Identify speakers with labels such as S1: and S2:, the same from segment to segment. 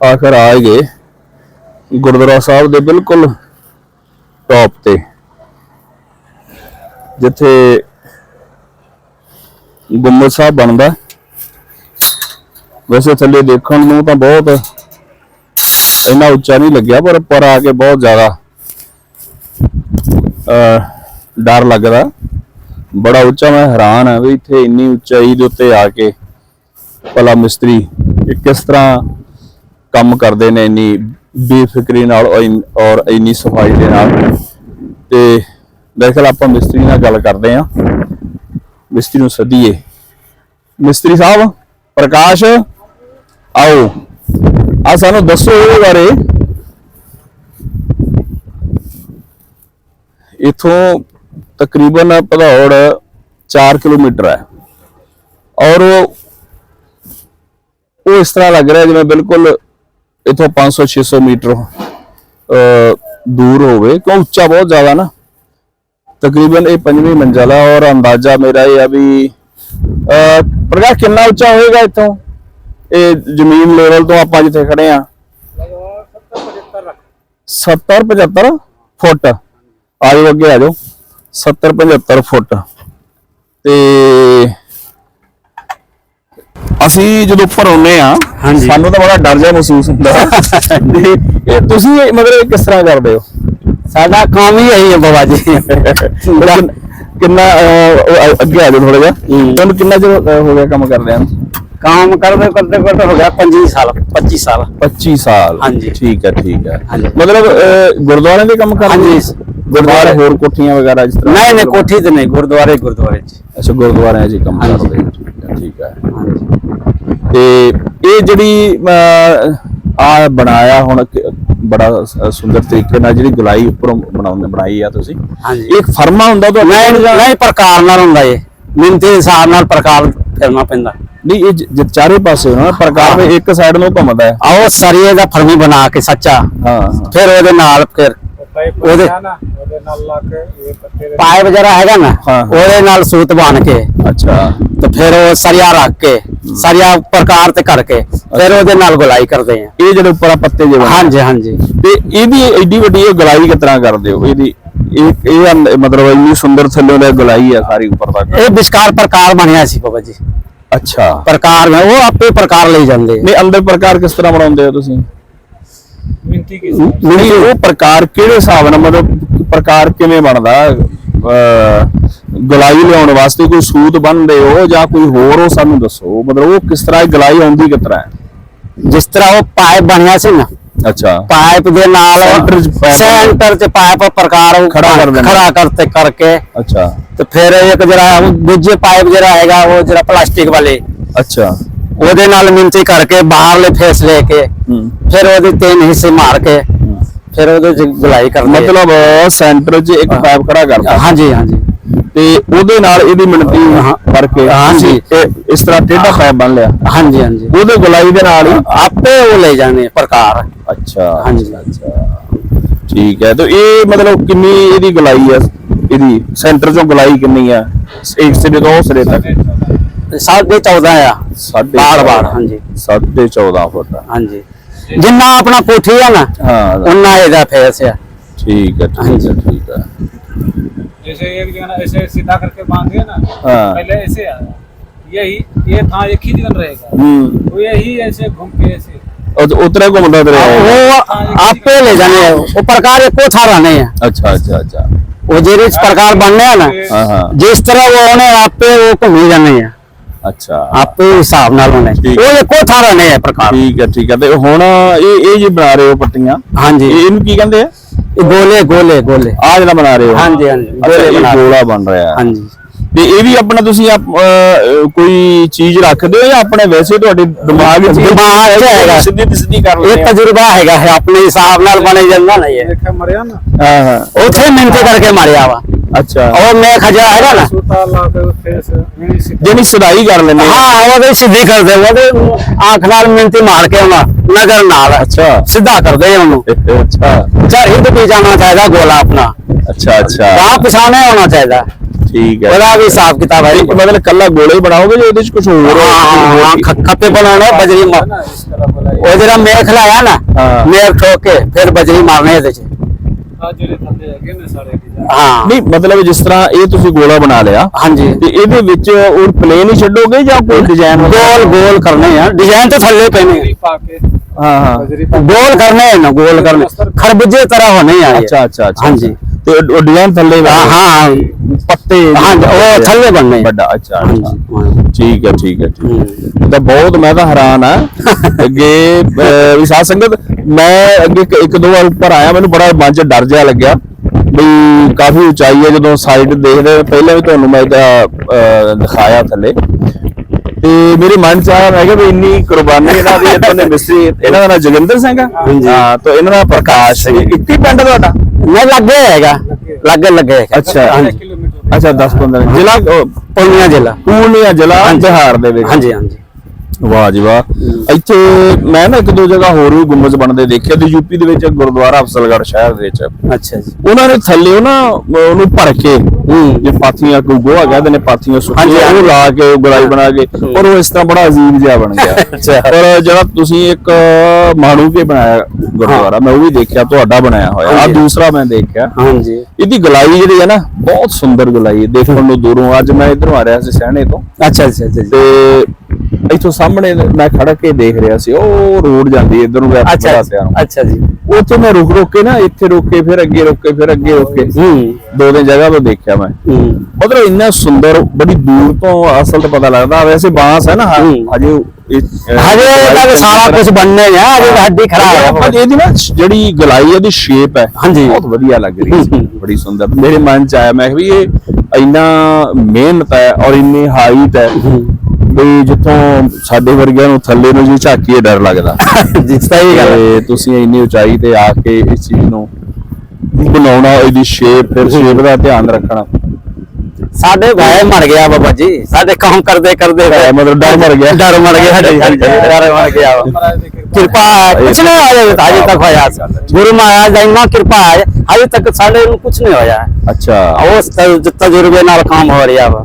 S1: ਆਖਰ ਆ ਗਏ। ਗੁਰਦੁਆਰਾ ਸਾਹਿਬ ਦੇ ਬਿਲਕੁਲ ਟੌਪ ਤੇ। ਜਿੱਥੇ ਗੁੰਮਦ ਸਾਹਿਬ ਬਣਦਾ। ਵੈਸੇ ਥੱਲੇ ਦੇਖਣ ਨੂੰ ਤਾਂ ਬਹੁਤ ਇੰਨਾ ਉੱਚਾ ਨਹੀਂ ਲੱਗਿਆ ਪਰ ਉੱਪਰ ਆ ਕੇ ਬਹੁਤ ਜ਼ਿਆਦਾ ਅਹ, ਡਰ ਲੱਗਦਾ। ਬੜਾ ਉੱਚਾ ਮੈਂ ਹੈਰਾਨ ਆ ਵੀ ਇੱਥੇ ਇੰਨੀ ਉਚਾਈ ਦੇ ਉੱਤੇ ਆ ਕੇ ਭਲਾ ਮਿਸਤਰੀ ਇਹ ਕਿਸ ਤਰ੍ਹਾਂ ਕੰਮ ਕਰਦੇ ਨੇ ਇੰਨੀ ਬੇਫਿਕਰੀ ਨਾਲ ਔਰ ਇੰਨੀ ਸਫ਼ਾਈ ਦੇ ਨਾਲ। ਤੇ ਦਰਅਸਲ ਆਪਾਂ ਮਿਸਤਰੀ ਨਾਲ ਗੱਲ ਕਰਦੇ ਆ ਮਿਸਤਰੀ ਨੂੰ ਸੱਦੀਏ। ਮਿਸਤਰੀ ਸਾਹਿਬ, ਪ੍ਰਕਾਸ਼, ਆਓ। ਆ ਸਾਨੂੰ ਦੱਸੋ ਇਹਦੇ ਬਾਰੇ। ਇਥੋਂ ਤਕਰੀਬਨ ਭਦੌੜ 4 ਕਿਲੋਮੀਟਰ ਹੈ। ਔਰ ਉਹ ਇਸ ਤਰ੍ਹਾਂ ਲੱਗ ਰਿਹਾ ਜਿਵੇਂ ਬਿਲਕੁਲ ਇਥੋਂ 500 600 ਮੀਟਰ ਅਹ, ਦੂਰ ਹੋਵੇ ਕਿਉਂ ਉੱਚਾ ਬਹੁਤ ਜ਼ਿਆਦਾ ਨਾ। ਤਕਰੀਬਨ ਇਹ ਪੰਜਵੀਂ ਮੰਜ਼ਲ ਹੈ ਔਰ ਅੰਦਾਜ਼ਾ ਮੇਰਾ ਇਹ ਆ ਵੀ ਅਹ, ਕਿੰਨਾ ਉੱਚਾ ਹੋਏਗਾ ਇੱਥੋਂ? ਇਹ ਜ਼ਮੀਨ ਲੈਵਲ ਤੋਂ ਆਪਾਂ ਜਿੱਥੇ ਖੜੇ ਆ। 70 75 ਫੁੱਟ। ਆ ਜਾਓ ਅੱਗੇ ਆ ਜਾਓ। 70 75 ਫੁੱਟ। ਤੇ ਅਸੀਂ ਜਦੋਂ ਭਰਉਨੇ ਆ ਸਾਨੂੰ ਤਾਂ ਬੜਾ ਡਰ ਜਿਹਾ ਮਹਿਸੂਸ ਹੁੰਦਾ। ਜੀ ਇਹ ਤੁਸੀਂ ਮਤਲਬ ਕਿਸ ਤਰ੍ਹਾਂ ਕਰਦੇ ਹੋ?
S2: ਸਾਡਾ ਕੰਮ ਹੀ ਇਹੀ ਹੈ ਬਾਬਾ ਜੀ।
S1: ਕਿੰਨਾ ਅੱਗੇ ਆ ਜਾਓ ਥੋੜਾ ਜਿਹਾ। ਤੁਹਾਨੂੰ ਕਿੰਨਾ ਚਿਰ ਹੋ ਗਿਆ ਕੰਮ ਕਰਦੇ ਆ?
S2: ਕੰਮ ਕਰਦੇ ਕਰਦੇ ਕਰਦੇ ਹੋ ਗਿਆ 25 ਸਾਲ 25 ਸਾਲ।
S1: 25 ਸਾਲ।
S2: ਹਾਂਜੀ।
S1: ਠੀਕ ਹੈ ਠੀਕ ਹੈ। ਮਤਲਬ ਗੁਰਦੁਆਰੇ ਦੇ ਕੰਮ ਕਰਦੇ
S2: ਹਾਂਜੀ।
S1: ਗੁਰਦੁਆਰੇ ਹੋਰ ਕੋਠੀਆਂ ਵਗੈਰਾ ਜਿਸ ਤਰ੍ਹਾਂ
S2: ਨਹੀਂ ਨਹੀਂ ਕੋਠੀ ਤੇ ਨਹੀਂ ਗੁਰਦੁਆਰੇ ਗੁਰਦੁਆਰੇ
S1: ਅੱਛਾ ਗੁਰਦੁਆਰਿਆਂ 'ਚ ਕੰਮ ਕਰਦੇ ਠੀਕ ਹੈ ਠੀਕ ਹੈ।
S2: ਹਾਂਜੀ।
S1: ਤੇ ਇਹ ਜਿਹੜੀ ਆ ਬਣਾਇਆ ਹੁਣ ਬੜਾ ਸੁੰਦਰ ਤਰੀਕੇ ਨਾਲ ਜਿਹੜੀ ਗੁਲਾਈ ਉੱਪਰੋਂ ਬਣਾਉਂਦੇ ਬਣਾਈ ਆ ਤੁਸੀਂ।
S2: ਹਾਂਜੀ।
S1: ਇੱਕ ਫਰਮਾ ਹੁੰਦਾ ਤਾਂ
S2: ਨਹੀਂ ਨਹੀਂ ਪ੍ਰਕਾਰ ਨਾਲ ਹੁੰਦਾ ਇਹ। ਮਿੰਤੇ ਹਿਸਾਬ ਨਾਲ ਪ੍ਰਕਾਰ ਫਿਰਨਾ ਪੈਂਦਾ।
S1: ਨਹੀਂ ਇਹ ਚਾਰੇ ਪਾਸੇ ਹੋਣਾ ਪ੍ਰਕਾਰ ਦੇ ਇੱਕ ਸਾਈਡ ਨੂੰ ਘੁੰਮਦਾ ਹੈ।
S2: ਆਓ ਸਰੀਏ ਦਾ ਫਰਮੀ ਬਣਾ ਕੇ ਸੱਚਾ।
S1: ਹਾਂ।
S2: ਫਿਰ ਉਹਦੇ ਨਾਲ ਫਿਰ ਉਹਦੇ ਪਾਏ ਵਗੈਰਾ ਹੈਗਾ ਨਾ ਉਹਦੇ ਨਾਲ ਸੂਤ ਬਣ ਕੇ।
S1: ਅੱਛਾ।
S2: ਤੇ ਫਿਰ ਉਹ ਸਰੀਆ ਰੱਖ ਕੇ ਸਰੀਆ ਪ੍ਰਕਾਰ ਤੇ ਕਰਕੇ ਫਿਰ ਉਹਦੇ ਨਾਲ ਗੁਲਾਈ ਕਰਦੇ ਆ।
S1: ਇਹ ਜਿਹੜੇ ਉੱਪਰ ਆ ਪੱਤੇ ਜਿਹੇ
S2: ਹਾਂਜੀ ਹਾਂਜੀ।
S1: ਤੇ ਇਹਦੀ ਐਡੀ ਵੱਡੀ ਇਹ ਗੁਲਾਈ ਤਰ੍ਹਾਂ ਕਰਦੇ ਹੋ? ਇਹਦੀ ਇਹ ਇਹ ਮਤਲਬ ਇੰਨੀ ਸੁੰਦਰ ਥੱਲੇ ਦੀ ਗੁਲਾਈ ਆ ਸਾਰੀ ਉੱਪਰ ਤੱਕ?
S2: ਇਹ ਵਿਸ਼ਕਾਰ ਪ੍ਰਕਾਰ ਬਣਿਆ ਸੀ ਬਾਬਾ ਜੀ।
S1: ਅੱਛਾ।
S2: ਪ੍ਰਕਾਰ ਮੈਂ ਉਹ ਆਪੇ ਪ੍ਰਕਾਰ ਲਈ ਜਾਂਦੇ
S1: ਨਹੀਂ ਅੰਦਰ ਪ੍ਰਕਾਰ ਕਿਸ ਤਰ੍ਹਾਂ ਬਣਾਉਂਦੇ ਹੋ ਤੁਸੀਂ? ਨਹੀਂ ਉਹ ਪ੍ਰਕਾਰ ਕਿਹੜੇ ਹਿਸਾਬ ਨਾਲ ਮਤਲਬ ਪ੍ਰਕਾਰ ਕਿਵੇਂ ਬਣਦਾ? ਅਹ, ਗੁਲਾਈ ਲਿਆਉਣ ਵਾਸਤੇ ਕੋਈ ਸੂਤ ਬੰਨਦੇ ਹੋ ਜਾਂ ਕੋਈ ਹੋਰ ਉਹ ਸਾਨੂੰ ਦੱਸੋ? ਮਤਲਬ ਉਹ ਕਿਸ ਤਰ੍ਹਾਂ ਇਹ ਗੁਲਾਈ ਆਉਂਦੀ ਕਿਸ ਤਰ੍ਹਾਂ ਹੈ?
S2: ਜਿਸ ਤਰ੍ਹਾਂ ਉਹ ਪਾਇਪ ਬਣਿਆ ਸੀ ਨਾ।
S1: ਅੱਛਾ।
S2: ਪਾਇਪ ਦੇ ਨਾਲ
S1: Center 'ਚ ਪਾਇਪ
S2: ਸੈਂਟਰ ਚ ਪਾਇਪ ਪ੍ਰਕਾਰ ਉਹ
S1: ਖੜਾ ਕਰ ਦਿੰਦੇ।
S2: ਖੜਾ ਕਰਤੇ ਕਰਕੇ।
S1: ਅੱਛਾ।
S2: ਤੇ ਫਿਰ ਇੱਕ ਜਿਹੜਾ ਉਹ ਦੂਜੇ ਪਾਈਪ ਜਿਹੜਾ ਹੈਗਾ ਉਹ ਜਿਹੜਾ ਪਲਾਸਟਿਕ ਵਾਲੇ।
S1: ਅੱਛਾ।
S2: ਉਹਦੇ ਨਾਲ ਮਿੰਤੀ ਕਰਕੇ ਬਾਹਰਲੇ ਫੇਸ ਲੈ ਕੇ
S1: ਹੂੰ।
S2: ਫਿਰ ਉਹਦੇ ਤਿੰਨ ਹਿੱਸੇ ਮਾਰ ਕੇ ਫਿਰ ਉਹਦੇ ਚ ਗੁਲਾਈ ਕਰਦੇ।
S1: ਮਤਲਬ ਸੈਂਟਰ 'ਚ ਇੱਕ ਪਾਈਪ ਖੜਾ ਕਰਦਾ
S2: ਹਾਂਜੀ ਹਾਂਜੀ।
S1: ਤੇ ਉਹਦੇ ਨਾਲ ਇਹਦੀ ਮਿਣਤੀ
S2: ਹਾਂ।
S1: ਕਰਕੇ
S2: ਹਾਂਜੀ।
S1: ਇਸ ਤਰ੍ਹਾਂ ਟੇਢਾ ਪਾਈਪ ਬਣ ਲਿਆ।
S2: ਹਾਂਜੀ ਹਾਂਜੀ।
S1: ਉਹਦੇ ਗੁਲਾਈ ਦੇ ਨਾਲ ਹੀ
S2: ਆਪੇ ਉਹ ਲੈ ਜਾਣੇ ਪ੍ਰਕਾਰ।
S1: ਅੱਛਾ।
S2: ਹਾਂਜੀ।
S1: ਅੱਛਾ। ਠੀਕ ਹੈ ਤੇ ਇਹ ਮਤਲਬ ਕਿੰਨੀ ਇਹਦੀ ਗੁਲਾਈ ਹੈ ਇਹਦੀ ਸੈਂਟਰ ਚੋਂ ਗੁਲਾਈ ਕਿੰਨੀ ਆ? ਇੱਕ ਸਿਰੇ ਤੋਂ ਸਿਰੇ ਤੱਕ?
S2: ਸਾਢੇ 14 ਆ।
S1: ਸਾਢੇ
S2: ਬਾੜ ਬਾੜ ਹਾਂਜੀ।
S1: ਸਾਢੇ 14 ਫੁੱਟ।
S2: ਹਾਂਜੀ। ਜਿੰਨਾ ਆਪਣਾ ਕੋਠੀ ਆ ਨਾ
S1: ਹਾਂ।
S2: ਉਹਨਾਂ ਇਹਦਾ ਫੇਸ ਆ।
S1: ਠੀਕ ਹੈ ਠੀਕ ਹੈ ਠੀਕ ਹੈ
S3: जैसे एक जगह ऐसे सीधा करके बांध दिया ना
S1: हाँ।
S3: पहले ऐसे आया यही ये था एक ही जगह रहेगा
S1: ਹੂੰ
S3: तो यही ऐसे घूम के ऐसे
S1: ਉਹ ਉਤਰੇ ਘੁੰਮਦਾ ਤੇ ਰਿਹਾ
S2: ਉਹ ਆਪੇ ਲੈ ਜਾਣੇ ਆ। ਉਹ ਪ੍ਰਕਾਰ ਇੱਕੋ ਥਾਂ ਰਹਿਣੇ ਆ
S1: ਅੱਛਾ ਅੱਛਾ ਅੱਛਾ
S2: ਉਹ ਜਿਹੜੇ ਪ੍ਰਕਾਰ ਬਣਨੇ ਆ ਨਾ
S1: ਹਾਂ ਹਾਂ
S2: ਜਿਸ ਤਰ੍ਹਾਂ ਉਹ ਉਹਨੇ ਆਪੇ ਉਹ ਘੁੰਮੀ ਜਾਂਦੇ ਆ
S1: ਅੱਛਾ
S2: ਆਪੇ ਹਿਸਾਬ ਨਾਲ ਉਹਨੇ
S1: ਠੀਕ।
S2: ਉਹ ਇੱਕੋ ਥਾਂ ਰਹਿਣੇ ਆ ਪ੍ਰਕਾਰ
S1: ਠੀਕ ਹੈ ਠੀਕ ਹੈ ਤੇ ਹੁਣ ਇਹ ਇਹ ਜੀ ਬਣਾ ਰਹੇ ਹੋ ਪੱਟੀਆਂ
S2: ਹਾਂਜੀ
S1: ਇਹ- ਇਹਨੂੰ ਕੀ ਕਹਿੰਦੇ ਆ
S2: ਇਹ ਗੋਲੇ ਗੋਲੇ ਗੋਲੇ।
S1: ਆ ਜਿਹੜਾ ਬਣਾ ਰਹੇ ਹੋ।
S2: ਹਾਂਜੀ, ਹਾਂਜੀ,
S1: ਅੱਛਾ,
S2: ਗੋਲੇ
S1: ਇਹ
S2: ਬਣਾ ਰਹੇ।
S1: ਗੋਲਾ ਬਣ ਰਿਹਾ। ਹੈ
S2: ਹਾਂਜੀ।
S1: ਤੇ ਇਹ ਵੀ ਆਪਣਾ ਤੁਸੀਂ ਕੋਈ ਚੀਜ਼ ਰੱਖਦੇ ਹੋ ਜਾਂ ਆਪਣੇ ਵੈਸੇ ਤੁਹਾਡੇ ਦਿਮਾਗ ਵਿੱਚ
S2: ਦਿਮਾਗ ਹੈਗਾ।
S1: ਸਿੱਧੀ ਸਿੱਧੀ ਕਰ ਲੈਂਦੇ ਇਹ
S2: ਤਜਰਬਾ ਹੈਗਾ ਹੈ ਆਪਣੇ ਹਿਸਾਬ ਨਾਲ ਬਣੇ ਜਾਂਦਾ ਨਾ ਇਹ।
S3: ਦੇਖਿਆ ਮਰਿਆ ਨਾ।
S1: ਹਾਂ ਹਾਂ।
S2: ਉੱਥੇ ਮਿਹਨਤ ਕਰਕੇ ਮਾਰਿਆ ਵਾ।
S1: ਅੱਛਾ।
S2: ਔਰ ਮੈਂ ਖਜਾ ਹੈਗਾ ਨਾ।
S3: ਸੁਤਾ ਲਾ ਕੇ ਫੇਸ
S1: ਜਿਹੜੀ ਸਿਧਾਈ ਕਰ ਲੈਂਦੇ
S2: ਹਾਂ ਉਹਦੇ ਸਿੱਧੀ ਕਰਦੇ ਆਖ ਨਾਲ ਮਿਹਨਤੀ ਮਾਰ ਕੇ ਆਉਣਾ ਨਗਰ ਨਾਲ
S1: ਅੱਛਾ।
S2: ਸਿੱਧਾ ਕਰਦੇ ਉਹਨੂੰ।
S1: ਅੱਛਾ।
S2: ਚਾਹੀਦਾ ਵੀ ਜਾਣਾ ਚਾਹੀਦਾ ਗੋਲਾ ਆਪਣਾ।
S1: ਅੱਛਾ ਅੱਛਾ।
S2: ਰਾਹ ਆਉਣਾ ਚਾਹੀਦਾ।
S1: ਠੀਕ ਹੈ।
S2: ਉਹਦਾ ਵੀ ਹਿਸਾਬ ਕਿਤਾਬ ਹੈ
S1: ਮਤਲਬ ਕੱਲਾ ਗੋਲੇ ਬਣਾਓਗੇ ਜਿਸ ਤਰ੍ਹਾਂ ਇਹ ਤੁਸੀਂ ਗੋਲਾ ਬਣਾ ਲਿਆ
S2: ਹਾਂਜੀ।
S1: ਤੇ ਇਹਦੇ ਵਿੱਚ ਉਹ ਪਲੇਨ ਹੀ ਛੱਡੋਗੇ ਜਾਂ ਕੋਈ ਡਿਜ਼ਾਈਨ
S2: ਗੋਲ ਗੋਲ ਕਰਨੇ ਆ। ਡਿਜ਼ਾਈਨ ਤੇ ਥੱਲੇ ਪੈਣੇ ਗੋਲ ਕਰਨੇ ਆ ਗੋਲ ਕਰਨੇ। ਖਰਬੂਜੇ ਤਰ੍ਹਾਂ ਹੋਣੇ ਆ
S1: ਅੱਛਾ ਅੱਛਾ।
S2: ਹਾਂਜੀ।
S1: ਤੇ ਉਹ ਡਿਜ਼ਾਈਨ ਥੱਲੇ
S2: ਹਾਂ ਹਾਂ
S1: ਪੱਤੇ
S2: ਉਹ ਥੱਲੇ ਬਣਨੇ।
S1: ਵੱਡਾ ਅੱਛਾ। ਠੀਕ ਹੈ ਠੀਕ ਹੈ ਠੀਕ ਤਾਂ ਬਹੁਤ ਮੈਂ ਤਾਂ ਹੈਰਾਨ ਆ। ਅੱਗੇ ਵੀ ਸਾਧ ਸੰਗਤ ਮੈਂ ਅੱਗੇ ਇੱਕ- ਦੋ ਵਾਰ ਉੱਪਰ ਆਇਆ ਮੈਨੂੰ ਬੜਾ ਮਨ 'ਚ ਡਰ ਜਿਹਾ ਲੱਗਿਆ। ਵੀ ਕਾਫੀ ਉਚਾਈ ਹੈ ਜਦੋਂ ਸਾਈਡ ਦੇਖਦੇ ਪਹਿਲਾਂ ਵੀ ਤੁਹਾਨੂੰ ਮੈਂ ਇਹਦਾ ਦਿਖਾਇਆ ਥੱਲੇ। ਤੇ ਮੇਰੇ ਮਨ 'ਚ ਆਇਆ ਮੈਂ ਕਿਹਾ ਵੀ ਇੰਨੀ ਕੁਰਬਾਨੀ ਇਹਨਾਂ ਦੀ ਇੱਥੋਂ ਦੇ ਮਿਸਤਰੀ ਇਹਨਾਂ ਦਾ ਨਾਮ ਜੋਗਿੰਦਰ ਸਿੰਘ ਆ। ਹਾਂ ਤਾਂ ਇਹਨਾਂ ਦਾ ਪ੍ਰਕਾਸ਼ ਸਿੰਘ। ਇੱਕ ਪਿੰਡ ਤੁਹਾਡਾ?
S2: ਨਾ ਲੱਗੇ ਹੈਗਾ। ਲੱਗੇ ਲੱਗੇ
S1: ਅੱਛਾ ਅੱਛਾ 10 15 ਜ਼ਿਲ੍ਹਾ ਅਹ,
S2: ਜ਼ਿਲ੍ਹਾ।
S1: ਪੂਰਨੀਆ ਜ਼ਿਲ੍ਹਾ ਬਿਹਾਰ ਦੇ ਵਿੱਚ।
S2: ਹਾਂਜੀ ਹਾਂਜੀ।
S1: ਵਾਹ ਜੀ ਵਾਹ। ਇੱਥੇ ਮੈਂ ਨਾ ਇੱਕ ਦੋ ਜਗ੍ਹਾ ਹੋਰ ਵੀ ਗੁੰਬਜ਼ ਬਣਦੇ ਦੇਖਿਆ ਤੇ ਯੂਪੀ ਦੇ ਵਿੱਚ ਗੁਰਦੁਆਰਾ ਅਫਸਲਗੜ੍ਹ ਸ਼ਹਿਰ ਦੇ ਵਿੱਚ।
S2: ਅੱਛਾ ਜੀ।
S1: ਉਹਨਾਂ ਨੇ ਥੱਲੇ ਨਾ ਉਹਨੂੰ ਭਰ ਕੇ। ਜੇ ਪਾਥੀਆਂ ਕੋਈ ਗੋਹਾ ਕਹਿੰਦੇ ਨੇ ਪਾਥੀਆਂ ਸੁੱਕੀਆਂ ਉਹ। ਲਾ ਕੇ ਗੁਲਾਈ ਬਣਾ ਕੇ ਔਰ ਉਹ ਇਸ ਤਰ੍ਹਾਂ ਬੜਾ ਅਜੀਬ ਜਿਹਾ ਬਣ ਗਿਆ। ਪਰ ਜਿਹੜਾ ਤੁਸੀਂ ਇੱਕ ਮਾਣੂ ਕੇ ਬਣਾਇਆ ਗੁਰਦੁਆਰਾ ਮੈਂ ਉਹ ਵੀ ਦੇਖਿਆ ਤੁਹਾਡਾ ਬਣਾਇਆ ਹੋਇਆ। ਆ। ਦੂਸਰਾ ਮੈਂ ਦੇਖਿਆ।
S2: ਹਾਂਜੀ।
S1: ਇਹਦੀ ਗਲਾਈ ਜਿਹੜੀ ਹੈ ਨਾ ਬਹੁਤ ਸੁੰਦਰ ਗਲਾਈ ਹੈ ਦੇਖਣ ਨੂੰ ਦੂਰੋਂ। ਅੱਜ ਮੈਂ ਇਧਰੋਂ ਆ ਰਿਹਾ ਸੀ ਸਹਿਣੇ ਤੋਂ।
S2: ਅੱਛਾ ਅੱਛਾ
S1: ਤੇ ਇੱਥੋਂ ਸਾਹਮਣੇ ਮੈਂ ਖੜਾ ਕੇ ਦੇਖ ਰਿਹਾ ਸੀ ਉਹ ਰੋਡ ਜਾਂਦੀ ਇਧਰ ਨੂੰ
S2: ਅੱਛਾ
S1: ਬੜਾ ਪਿਆ
S2: ਅੱਛਾ ਜੀ।
S1: ਉੱਥੇ ਮੈਂ ਰੁਕ ਰੁਕ ਕੇ ਨਾ ਇੱਥੇ ਰੁਕ ਕੇ ਫਿਰ ਅੱਗੇ ਰੁਕ ਕੇ ਫਿਰ ਅੱਗੇ ਰੁਕ ਕੇ
S2: ਹੂੰ।
S1: ਦੋ ਤਿੰਨ ਜਗ੍ਹਾ ਤੋਂ ਦੇਖਿਆ ਮੈਂ।
S2: ਹੂੰ।
S1: ਮਤਲਬ ਇੰਨਾ ਸੁੰਦਰ ਬੜੀ ਦੂਰ ਤੋਂ ਅਸਲ ਤੇ ਪਤਾ ਲੱਗਦਾ ਵੈਸੇ ਬਾਂਸ ਹੈ ਨਾ। ਹਜੇ
S2: ਹਜੇ ਵੀ ਸਾਰਾ ਕੁਝ ਬਣਨੇ ਆ ਅਜੇ ਤਾਂ ਹੱਡੀ ਖਰਾਬ
S1: ਪਰ
S2: ਹੈ
S1: ਇਹਦੀ ਨਾ ਜਿਹੜੀ ਗਲਾਈ ਇਹਦੀ ਸ਼ੇਪ ਹੈ
S2: ਹਾਂਜੀ।
S1: ਬਹੁਤ ਵਧੀਆ ਲੱਗ ਰਹੀ ਸੀ। ਬੜੀ ਸੁੰਦਰ। ਮੇਰੇ ਮਨ ਚ ਆਇਆ ਮੈਂ ਵੀ ਇਹ ਇੰਨਾ ਮਿਹਨਤ ਹੈ ਔਰ ਇੰਨੀ ਹਾਈਟ ਹੈ। ਵੀ ਜਿੱਥੋਂ ਸਾਡੇ ਵਰਗਿਆਂ ਨੂੰ ਥੱਲੇ ਨੂੰ ਜੀ ਝਾਕੀਏ ਡਰ ਲੱਗਦਾ।
S2: ਜਿਸ ਇਹ ਗੱਲ
S1: ਤੁਸੀਂ ਇੰਨੀ ਉਚਾਈ ਤੇ ਆ ਕੇ ਇਸ ਚੀਜ਼ ਨੂੰ ਬਣਾਉਣਾ ਇਹਦੀ ਸ਼ੇਪ ਫਿਰ ਸ਼ੇਪ ਦਾ ਧਿਆਨ ਰੱਖਣਾ।
S2: ਸਾਡੇ ਗਾਇ ਮਰ ਗਿਆ ਬਾਬਾ ਜੀ। ਸਾਡੇ ਕੰਮ ਕਰਦੇ ਕਰਦੇ
S1: ਮਤਲਬ ਡਰ ਮਰ ਗਿਆ।
S2: ਡਰ ਮਰ ਗਿਆ ਸਾਡੇ। ਡਰ ਮਰ ਗਿਆ। ਕਿਰਪਾ ਕੁਛ ਨਹੀਂ ਹੋਇਆ ਅਜੇ ਤੱਕ ਹੋਇਆ। ਗੁਰੂ ਮਹਾਰਾਜ ਦਾ ਇੰਨਾ ਕਿਰਪਾ ਹੈ ਅਜੇ ਤੱਕ ਸਾਡੇ ਨੂੰ ਕੁਛ ਨਹੀਂ ਹੋਇਆ।
S1: ਅੱਛਾ।
S2: ਉਹ ਤਜਰਬੇ ਨਾਲ ਕੰਮ ਹੋ ਰਿਹਾ ਵਾ।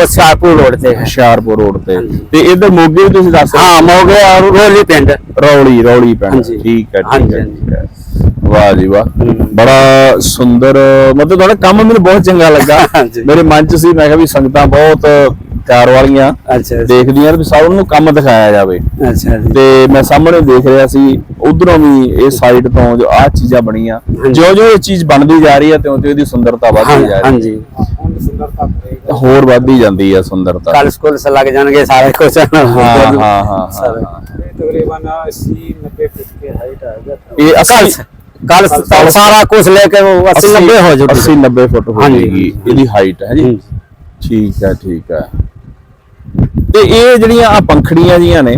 S2: ਹੁਸ਼ਿਆਰਪੁਰ ਰੋਡ ਤੇ
S1: ਹੁਸ਼ਿਆਰਪੁਰ ਰੋਡ ਤੇ। ਤੇ ਇਧਰ ਮੋਗੇ ਵੀ ਤੁਸੀਂ ਦੱਸ
S2: ਹਾਂ? ਮੋਗੇ ਰੋਲੀ ਪਿੰਡ।
S1: ਰੌਲੀ ਰੌਲੀ ਪਿੰਡ। ਠੀਕ ਹੈ ਠੀਕ ਹੈ, ਵਾਹ ਜੀ ਵਾਹ। ਬੜਾ ਸੁੰਦਰ ਮਤਲਬ ਤੁਹਾਡਾ ਕੰਮ ਮੈਨੂੰ ਬਹੁਤ ਚੰਗਾ ਲੱਗਾ। ਮੇਰੇ ਮਨ ਚ ਸੀ ਮੈਂ ਕਿਹਾ ਵੀ ਸੰਗਤਾਂ ਬਹੁਤ ਪਿਆਰ ਵਾਲੀਆਂ।
S2: ਅੱਛਾ
S1: ਦੇਖਦੀਆਂ ਵੀ ਸਭ ਨੂੰ ਕੰਮ ਦਿਖਾਇਆ ਜਾਵੇ।
S2: ਅੱਛਾ
S1: ਤੇ ਮੈਂ ਸਾਹਮਣੇ ਦੇਖ ਰਿਹਾ ਸੀ ਉਧਰੋਂ ਵੀ ਇਹ ਸਾਈਡ ਤੋਂ ਜੋ ਆ ਚੀਜ਼ਾਂ ਬਣੀਆਂ। ਜੋ ਜਿਉਂ-ਜਿਉਂ ਇਹ ਚੀਜ਼ ਬਣਦੀ ਜਾ ਰਹੀ ਹੈ ਤਿਉਂ-ਤਿਉਂ ਸੁੰਦਰਤਾ ਵਧਦੀ ਜਾ ਰਹੀ
S2: ਹੈ।
S3: ਹਾਂਜੀ। सुंदरता करेगा
S1: ਹੈ ਹੋਰ ਵੱਧਦੀ ਜਾਂਦੀ ਹੈ ਸੁੰਦਰਤਾ
S2: कल स्कूल से लग जाएंगे सारे कुछ
S1: ਹਾਂ ਹਾਂ ਹਾਂ ਹਾਂ
S2: सारे।
S1: ਹਾਂ।
S3: ये तकरीबन अस्सी नब्बे फीट की हाइट आएगा
S1: ਇਹ
S2: कल
S1: ਅਸਲ
S2: से- कल से तो सारा कुछ लेके वो अस्सी नब्बे हो जाएगी
S1: 80 90 ਫੁੱਟ ਹੋ
S2: ਹਾਂਜੀ।
S1: ਜਾਏਗੀ ਇਹਦੀ ਹਾਈਟ ਹੈ ਜੀ
S2: ਹੂੰ।
S1: ਠੀਕ ਹੈ ਠੀਕ ਹੈ ਤੇ ਇਹ ਜਿਹੜੀਆਂ ਆ ਪੰਖੜੀਆਂ ਜੀਆਂ ਨੇ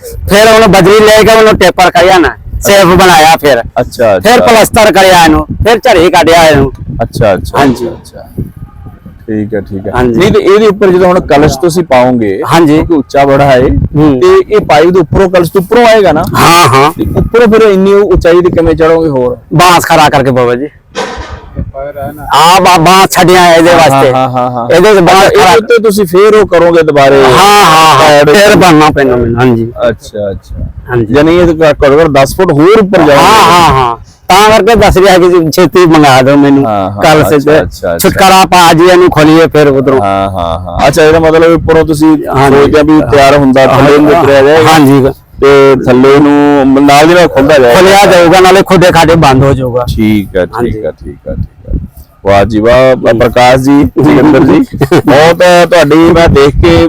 S2: ਫਿਰ ਉਹਨੂੰ ਬਜਰੀ ਲੈ ਕੇ ਉਹਨੂੰ ਟੇਪਰ ਕਰਿਆ ਨਾ ਸੇਫ ਬਣਾਇਆ ਫਿਰ।
S1: ਅੱਛਾ
S2: ਫਿਰ
S1: ਅੱਛਾ
S2: ਪਲਸਤਰ ਕਰਿਆ ਇਹਨੂੰ ਫਿਰ ਝੜੀ ਕੱਢਿਆ ਇਹਨੂੰ।
S1: ਅੱਛਾ ਅੱਛਾ
S2: ਹਾਂਜੀ।
S1: ਅੱਛਾ ਠੀਕ ਹੈ ਠੀਕ ਹੈ।
S2: ਹਾਂਜੀ।
S1: ਨਹੀਂ ਤੇ ਇਹਦੇ ਉੱਪਰ ਜਦੋਂ ਹੁਣ ਕਲਸ਼ ਤੁਸੀਂ ਪਾਓਗੇ
S2: ਹਾਂਜੀ।
S1: ਕਿਉਂਕਿ ਉੱਚਾ ਬੜਾ ਹੈ
S2: ਹੂੰ।
S1: ਤੇ ਇਹ ਪਾਈਪ ਦੇ ਉੱਪਰੋਂ ਕਲਸ਼ ਤੋਂ ਉੱਪਰੋਂ ਆਏਗਾ ਨਾ?
S2: ਹਾਂ ਹਾਂ।
S1: ਤੇ ਉੱਪਰੋਂ ਫਿਰ ਇੰਨੀ ਉਚਾਈ ਤੇ ਕਿਵੇਂ ਚੜੋਗੇ ਹੋਰ?
S2: ਬਾਂਸ ਖੜਾ ਕਰਕੇ ਬਾਬਾ ਜੀ। ਹਾਂ ਬਾਬਾ ਛੱਡਿਆ ਇਹਦੇ ਵਾਸਤੇ।
S1: ਹਾਂ ਹਾਂ ਹਾਂ।
S2: ਇਹਦੇ ਬਾਅਦ
S1: ਇਹਦੇ ਤੁਸੀਂ ਫੇਰ ਉਹ ਕਰੋਗੇ ਦੁਬਾਰੇ
S2: ਹਾਂ ਹਾਂ ਫੇਰ ਬਣਨਾ ਪੈਣਾ ਮੈਨੂੰ ਹਾਂਜੀ।
S1: ਅੱਛਾ ਅੱਛਾ।
S2: ਹਾਂਜੀ।
S1: ਯਾਨੀ ਇਹ ਘੱਟੋ ਘੱਟ 10 ਫੁੱਟ ਹੋਰ ਉੱਪਰ ਜਾਓ
S2: ਹਾਂ ਹਾਂ ਹਾਂ। ਤਾਂ ਕਰਕੇ ਦੱਸ ਰਿਹਾ ਕਿ ਛੇਤੀ ਮੰਗਾ ਦਿਓ ਮੈਨੂੰ। ਕੱਲ ਸੇ ਛੁਟਕਾਰਾ ਪਾ ਜੀ ਇਹਨੂੰ ਖੋਲੀਏ ਫਿਰ ਉਧਰੋਂ।
S1: ਹਾਂ ਹਾਂ ਹਾਂ। ਅੱਛਾ ਇਹਦਾ ਮਤਲਬ ਉੱਪਰੋਂ ਤੁਸੀਂ ਸੋਚਿਆ ਵੀ ਤਿਆਰ ਹੁੰਦਾ ਥੱਲੇ ਨੂੰ ਜਾਏ।
S2: ਹਾਂਜੀ।
S1: ਤੇ ਥੱਲੇ ਨੂੰ ਨਾਲ ਦੀ ਨਾਲ ਖੁੱਲਦਾ ਜਾਏ
S2: ਖੁੱਲਿਆ ਜਾਊਗਾ ਨਾਲੇ ਖੁੱਡੇ ਖਾਡੇ ਬੰਦ ਹੋ ਜਾਊਗਾ।
S1: ਠੀਕ ਹੈ ਠੀਕ। ਹੈ ਠੀਕ ਹੈ ਠੀਕ ਹੈ ਵਾਹ ਜੀ ਵਾਹ ਪ੍ਰਕਾਸ਼ ਜੀ ਜਗਿੰਦਰ ਜੀ। ਬਹੁਤ ਤੁਹਾਡੀ ਮੈਂ ਦੇਖ ਕੇ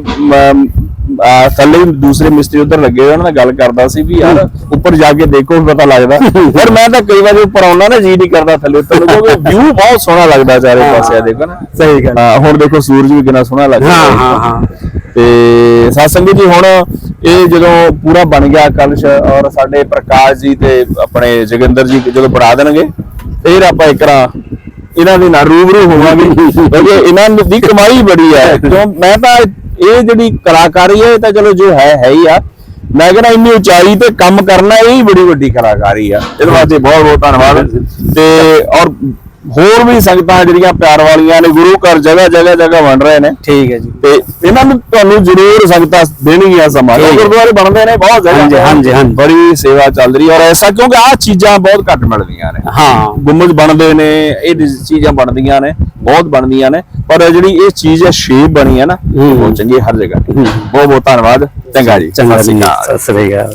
S1: ਥੱਲੇ ਦੂਸਰੇ ਮਿਸਤਰੀ ਉਧਰ ਲੱਗੇ ਹੋਏ ਉਹਨਾਂ ਨਾਲ ਗੱਲ ਕਰਦਾ ਸੀ ਵੀ ਯਾਰ ਉੱਪਰ ਜਾ ਕੇ ਦੇਖੋ ਵੀ ਪਤਾ ਲੱਗਦਾ। ਪਰ ਮੈਂ ਤਾਂ ਕਈ ਵਾਰੀ ਉੱਪਰ ਆਉਣਾ ਨਾ ਜੀ ਨਹੀਂ ਕਰਦਾ ਥੱਲੇ ਉੱਤਰ ਨੂੰ ਕਿਉਂਕਿ ਵਿਊ ਬਹੁਤ ਸੋਹਣਾ ਲੱਗਦਾ ਚਾਰੇ ਪਾਸੇ ਦੇਖੋ ਨਾ।
S2: ਸਹੀ ਗੱਲ।
S1: ਹਾਂ ਹੁਣ ਦੇਖੋ ਸੂਰਜ ਵੀ ਕਿੰਨਾ ਸੋਹਣਾ ਲੱਗਦਾ।
S2: ਹਾਂ, ਹਾਂ, ਹਾਂ।
S1: ਤੇ ਸਾਸੰਗੀ ਜੀ ਹੁਣ ਇਹ ਜਦੋਂ ਪੂਰਾ ਬਣ ਗਿਆ ਕਲਸ਼ ਔਰ ਸਾਡੇ ਪ੍ਰਕਾਸ਼ ਜੀ ਤੇ ਆਪਣੇ ਜੋਗਿੰਦਰ ਜੀ ਜਦੋਂ ਬਣਾ ਦੇਣਗੇ, ਫਿਰ ਆਪਾਂ ਇਕਰਾ ਇਹਨਾਂ ਦੇ ਨਾਲ ਰੂਬਰੂ ਹੋਵਾਂਗੇ। ਕਿਉਂਕਿ ਇਹਨਾਂ ਦੀ ਕਮਾਈ ਬੜੀ ਹੈ। ਕਿਉਂ ਮੈਂ ਤਾਂ ਇਹ ਜਿਹੜੀ ਕਲਾਕਾਰੀ ਹੈ, ਇਹ ਤਾਂ ਚਲੋ ਜੋ ਹੈ ਹੈ ਹੀ ਆ। ਮੈਂ ਕਹਿੰਦਾ ਇੰਨੀ ਉਚਾਈ ਤੇ ਕੰਮ ਕਰਨਾ ਇਹ ਹੀ ਬੜੀ ਵੱਡੀ ਕਲਾਕਾਰੀ ਆ। ਇਹਦੇ ਵਾਸਤੇ ਬਹੁਤ ਬਹੁਤ ਧੰਨਵਾਦ। ਤੇ ਔਰ ਹੋਰ ਵੀ ਸੰਗਤਾਂ ਜਿਹੜੀਆਂ ਪਿਆਰ ਵਾਲੀਆਂ ਨੇ ਗੁਰੂ ਘਰ ਜਗ੍ਹਾ ਜਗ੍ਹਾ ਜਗ੍ਹਾ ਬਣ ਰਹੇ ਨੇ।
S2: ਠੀਕ ਹੈ ਜੀ।
S1: ਤੇ ਇਹਨਾਂ ਨੂੰ ਤੁਹਾਨੂੰ ਜ਼ਰੂਰ ਸੰਗਤਾਂ ਦੇਣਗੀਆਂ ਸਮਾਂ। ਗੁਰਦੁਆਰੇ ਬਣਦੇ ਨੇ ਬਹੁਤ ਜਗ੍ਹਾ।
S2: ਹਾਂਜੀ, ਹਾਂਜੀ, ਹਾਂਜੀ।
S1: ਬੜੀ ਸੇਵਾ ਚੱਲ ਰਹੀ ਹੈ। ਔਰ ਐਸਾ ਕਿਉਂਕਿ ਆਹ ਚੀਜ਼ਾਂ ਬਹੁਤ ਘੱਟ ਮਿਲਦੀਆਂ ਨੇ।
S2: ਹਾਂ।
S1: ਗੁੰਮਜ ਬਣਦੇ ਨੇ ਇਹ ਚੀਜ਼ਾਂ ਬਣਦੀਆਂ ਨੇ ਬਹੁਤ ਬਣਦੀਆਂ ਨੇ। ਪਰ ਜਿਹੜੀ ਇਹ ਚੀਜ਼ ਹੈ ਸ਼ੇਪ ਬਣੀ ਹੈ ਨਾ
S2: ਹੂੰ।
S1: ਬਹੁਤ ਚੰਗੀ ਹਰ ਜਗ੍ਹਾ। ਬਹੁਤ ਬਹੁਤ ਧੰਨਵਾਦ। ਚੰਗਾ ਜੀ।
S2: ਚੰਗਾ। ਸਤਿ ਸ੍ਰੀ ਅਕਾਲ।